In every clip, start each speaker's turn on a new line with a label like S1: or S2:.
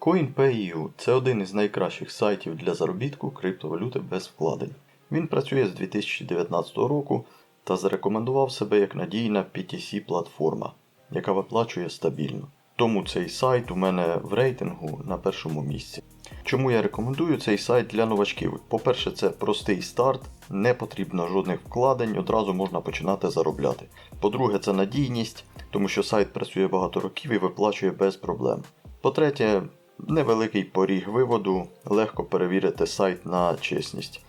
S1: CoinPay.eu – це один із найкращих сайтів для заробітку криптовалюти без вкладень. Він працює з 2019 року та зарекомендував себе як надійна PTC-платформа, яка виплачує стабільно. Тому цей сайт у мене в рейтингу на першому місці. Чому я рекомендую цей сайт для новачків? По-перше, це простий старт, не потрібно жодних вкладень, одразу можна починати заробляти. По-друге, це надійність, тому що сайт працює багато років і виплачує без проблем. По-третє, невеликий поріг виводу, легко перевірити сайт на чесність.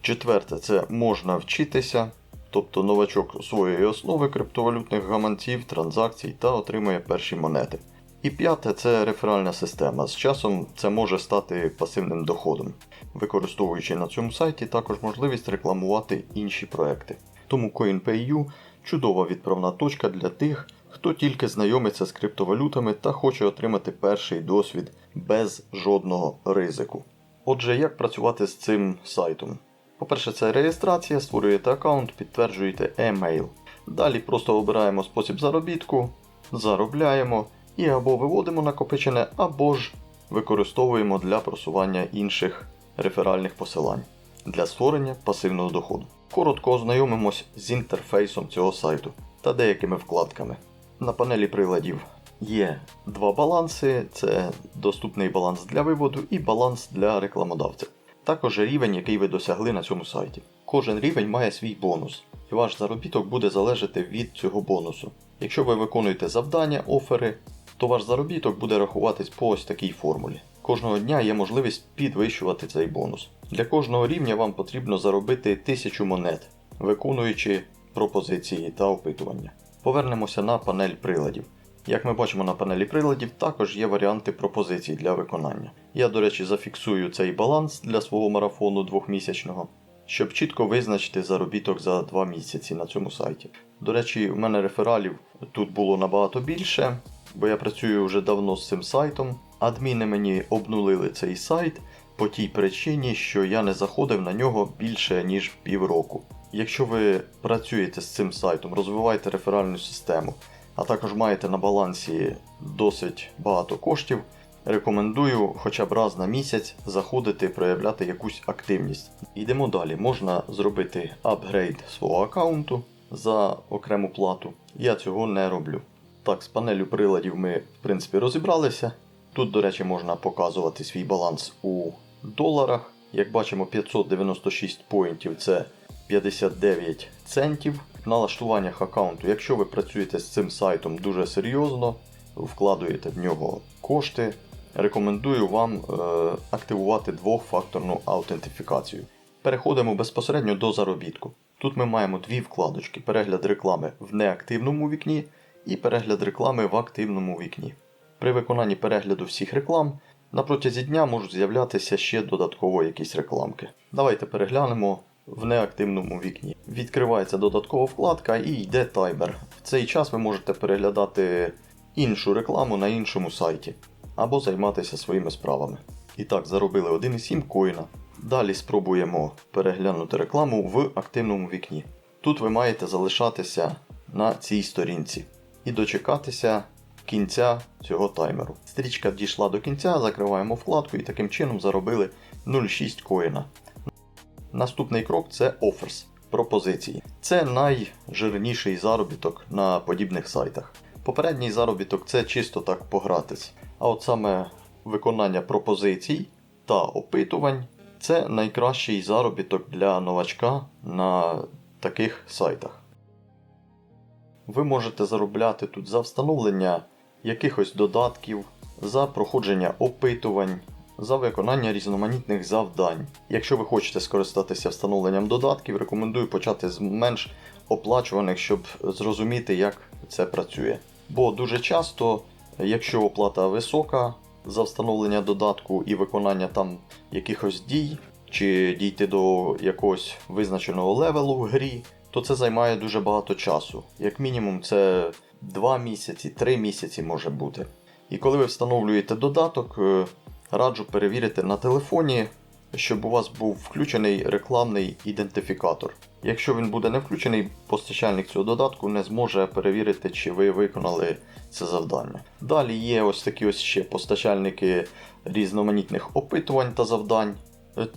S1: Четверте, це можна вчитися, тобто новачок освоює основи криптовалютних гаманців, транзакцій та отримує перші монети. І п'яте це реферальна система. З часом це може стати пасивним доходом, використовуючи на цьому сайті також можливість рекламувати інші проекти. Тому CoinPay.u чудова відправна точка для тих, хто тільки знайомиться з криптовалютами та хоче отримати перший досвід без жодного ризику. Отже, як працювати з цим сайтом? По-перше, це реєстрація, створюєте аккаунт, підтверджуєте емейл. Далі просто обираємо спосіб заробітку, заробляємо і або виводимо накопичене, або ж використовуємо для просування інших реферальних посилань для створення пасивного доходу. Коротко ознайомимось з інтерфейсом цього сайту та деякими вкладками. На панелі приладів є два баланси: це доступний баланс для виводу і баланс для рекламодавця. Також рівень, який ви досягли на цьому сайті. Кожен рівень має свій бонус, і ваш заробіток буде залежати від цього бонусу. Якщо ви виконуєте завдання, офери, то ваш заробіток буде рахуватись по ось такій формулі. Кожного дня є можливість підвищувати цей бонус. Для кожного рівня вам потрібно заробити 1000 монет, виконуючи пропозиції та опитування. Повернемося на панель приладів. Як ми бачимо на панелі приладів, також є варіанти пропозицій для виконання. Я, до речі, зафіксую цей баланс для свого марафону двохмісячного, щоб чітко визначити заробіток за 2 місяці на цьому сайті. До речі, у мене рефералів тут було набагато більше, бо я працюю вже давно з цим сайтом. Адміни мені обнулили цей сайт по тій причині, що я не заходив на нього більше ніж півроку. Якщо ви працюєте з цим сайтом, розвиваєте реферальну систему, а також маєте на балансі досить багато коштів, рекомендую хоча б раз на місяць заходити проявляти якусь активність. Йдемо далі. Можна зробити апгрейд свого аккаунту за окрему плату. Я цього не роблю. Так, з панелю приладів ми, в принципі, розібралися. Тут, до речі, можна показувати свій баланс у доларах. Як бачимо, 596 поінтів це 59 центів. В налаштуваннях аккаунту, якщо ви працюєте з цим сайтом дуже серйозно, вкладуєте в нього кошти, рекомендую вам е, активувати двохфакторну аутентифікацію. Переходимо безпосередньо до заробітку. Тут ми маємо дві вкладочки: перегляд реклами в неактивному вікні і перегляд реклами в активному вікні. При виконанні перегляду всіх реклам на протязі дня можуть з'являтися ще додатково якісь рекламки. Давайте переглянемо в неактивному вікні. Відкривається додаткова вкладка і йде таймер. В цей час ви можете переглядати іншу рекламу на іншому сайті або займатися своїми справами. І так, заробили 1,7 коїна. Далі спробуємо переглянути рекламу в активному вікні. Тут ви маєте залишатися на цій сторінці і дочекатися кінця цього таймеру. Стрічка дійшла до кінця, закриваємо вкладку і таким чином заробили 0,6 коїна. Наступний крок це offers, пропозиції. Це найжирніший заробіток на подібних сайтах. Попередній заробіток це чисто так погратись. А от саме виконання пропозицій та опитувань це найкращий заробіток для новачка на таких сайтах. Ви можете заробляти тут за встановлення якихось додатків, за проходження опитувань, за виконання різноманітних завдань. Якщо ви хочете скористатися встановленням додатків, рекомендую почати з менш оплачуваних, щоб зрозуміти, як це працює. Бо дуже часто, якщо оплата висока за встановлення додатку і виконання там якихось дій, чи дійти до якогось визначеного левелу в грі, то це займає дуже багато часу. Як мінімум, це 2 місяці, 3 місяці може бути. І коли ви встановлюєте додаток, е, раджу перевірити на телефоні, щоб у вас був включений рекламний ідентифікатор. Якщо він буде не включений, постачальник цього додатку не зможе перевірити, чи ви виконали це завдання. Далі є ось такі ось ще постачальники різноманітних опитувань та завдань.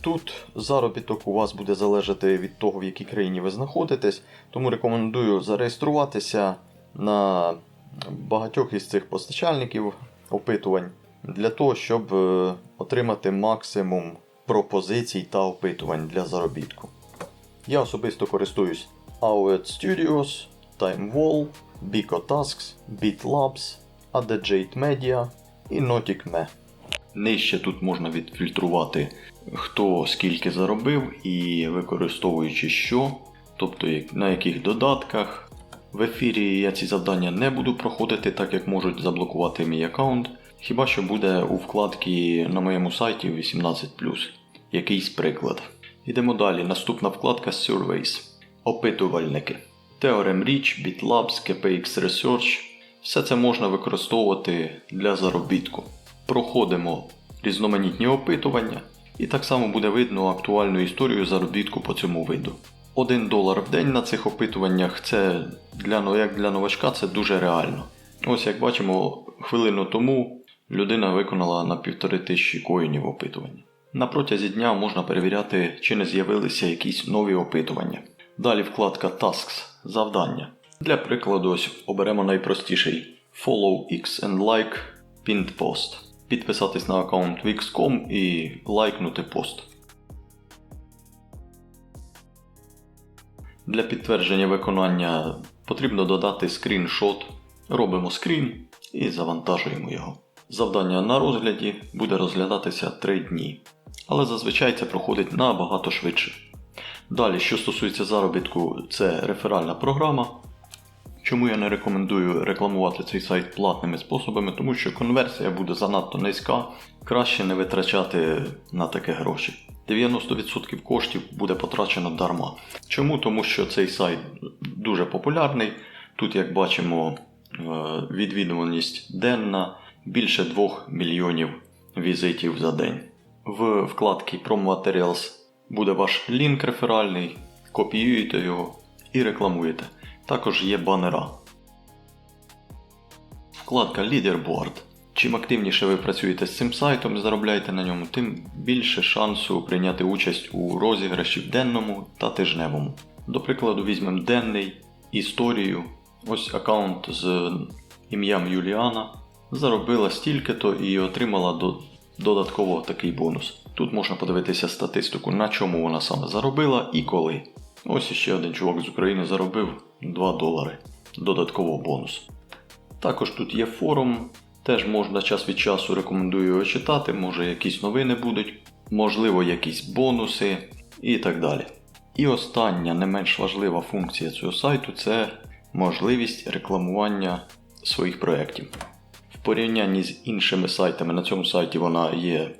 S1: Тут заробіток у вас буде залежати від того, в якій країні ви знаходитесь, тому рекомендую зареєструватися на багатьох із цих постачальників опитувань для того, щоб е, отримати максимум пропозицій та опитувань для заробітку. Я особисто користуюсь Auet Studios, TimeWall, Bico Tasks, BitLabs, ADJate Media і Nautic.me. Нижче тут можна відфільтрувати, хто скільки заробив і використовуючи що, тобто на яких додатках. В ефірі я ці завдання не буду проходити, так як можуть заблокувати мій аккаунт. Хіба що буде у вкладці на моєму сайті 18. Якийсь приклад. Йдемо далі. Наступна вкладка Surveys. Опитувальники. Theorem Reach, BitLabs, KPX Research. Все це можна використовувати для заробітку. Проходимо різноманітні опитування, і так само буде видно актуальну історію заробітку по цьому виду. 1 долар в день на цих опитуваннях це для, як для новачка це дуже реально. Ось як бачимо, хвилину тому людина виконала на півтори тисячі коїнів опитування. На протязі дня можна перевіряти, чи не з'явилися якісь нові опитування. Далі вкладка Tasks завдання. Для прикладу, ось оберемо найпростіший Follow X and Like Pinned Post. Підписатись на аккаунт Wix.com і лайкнути пост. Для підтвердження виконання потрібно додати скріншот. Робимо скрін і завантажуємо його. Завдання на розгляді буде розглядатися 3 дні, але зазвичай це проходить набагато швидше. Далі, що стосується заробітку, це реферальна програма. Чому я не рекомендую рекламувати цей сайт платними способами, тому що конверсія буде занадто низька, краще не витрачати на таке гроші. 90% коштів буде потрачено дарма. Чому? Тому що цей сайт дуже популярний. Тут, як бачимо, е, відвідуваність денна більше 2 мільйонів візитів за день. В вкладці Pro Materials буде ваш лінк реферальний, копіюєте його і рекламуєте. Також є банера. Вкладка Leaderboard. Чим активніше ви працюєте з цим сайтом і заробляєте на ньому, тим більше шансу прийняти участь у розіграші в денному та тижневому. До прикладу, візьмемо денний, історію. Ось аккаунт з ім'ям Юліана. Заробила стільки-то і отримала до- додатково такий бонус. Тут можна подивитися статистику, на чому вона саме заробила і коли. Ось іще один чувак з України заробив 2 долари. Додатково бонус. Також тут є форум, теж можна час від часу рекомендую його читати, може якісь новини будуть, можливо, якісь бонуси і так далі. І остання, не менш важлива функція цього сайту це можливість рекламування своїх проєктів. В порівнянні з іншими сайтами на цьому сайті вона є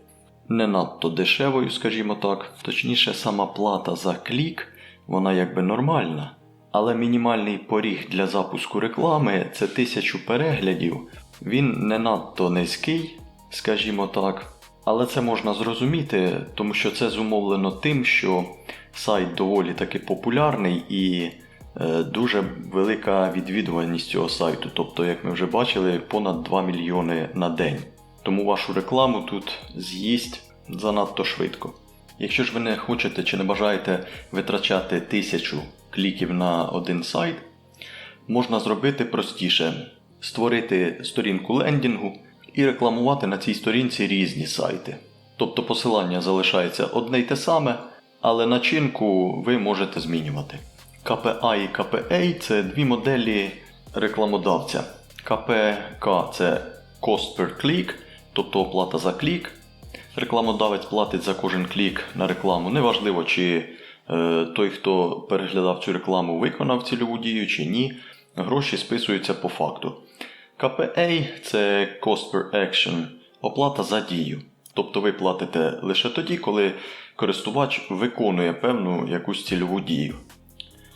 S1: не надто дешевою, скажімо так. Точніше, сама плата за клік, вона якби нормальна. Але мінімальний поріг для запуску реклами це 1000 переглядів. Він не надто низький, скажімо так. Але це можна зрозуміти, тому що це зумовлено тим, що сайт доволі таки популярний і дуже велика відвідуваність цього сайту. Тобто, як ми вже бачили, понад 2 мільйони на день. Тому вашу рекламу тут з'їсть занадто швидко. Якщо ж ви не хочете чи не бажаєте витрачати тисячу кліків на один сайт, можна зробити простіше: створити сторінку лендінгу і рекламувати на цій сторінці різні сайти. Тобто посилання залишається одне й те саме, але начинку ви можете змінювати. KPI і KPA це дві моделі рекламодавця. KPK це Cost per click, тобто оплата за клік. Рекламодавець платить за кожен клік на рекламу. Неважливо, чи е, той, хто переглядав цю рекламу, виконав цільову дію чи ні. Гроші списуються по факту. KPA це Cost per Action, оплата за дію. Тобто ви платите лише тоді, коли користувач виконує певну якусь цільову дію.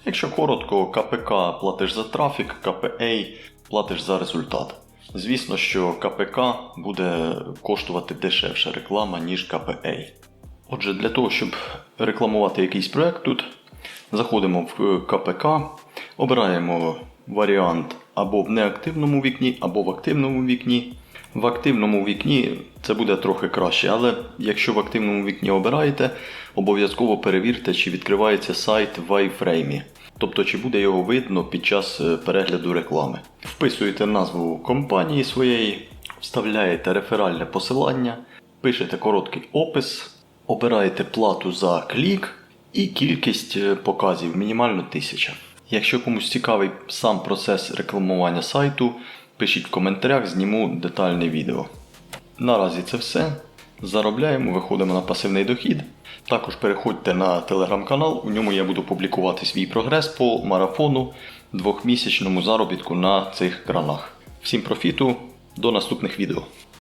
S1: Якщо коротко, КПК платиш за трафік, КПА платиш за результат. Звісно, що КПК буде коштувати дешевше реклама, ніж КПА. Отже, для того, щоб рекламувати якийсь проект тут, Заходимо в е, КПК, обираємо варіант або в неактивному вікні, або в активному вікні. В активному вікні це буде трохи краще, але якщо в активному вікні обираєте, обов'язково перевірте, чи відкривається сайт в iFrame. Тобто, чи буде його видно під час е, перегляду реклами. Вписуєте назву компанії своєї, вставляєте реферальне посилання, пишете короткий опис, обираєте плату за клік і кількість е, показів, мінімально 1000. Якщо комусь цікавий сам процес рекламування сайту, пишіть в коментарях, зніму детальне відео. Наразі це все. Заробляємо, виходимо на пасивний дохід. Також переходьте на телеграм-канал, у ньому я буду публікувати свій прогрес по марафону двохмісячному заробітку на цих кранах. Всім профіту, до наступних відео.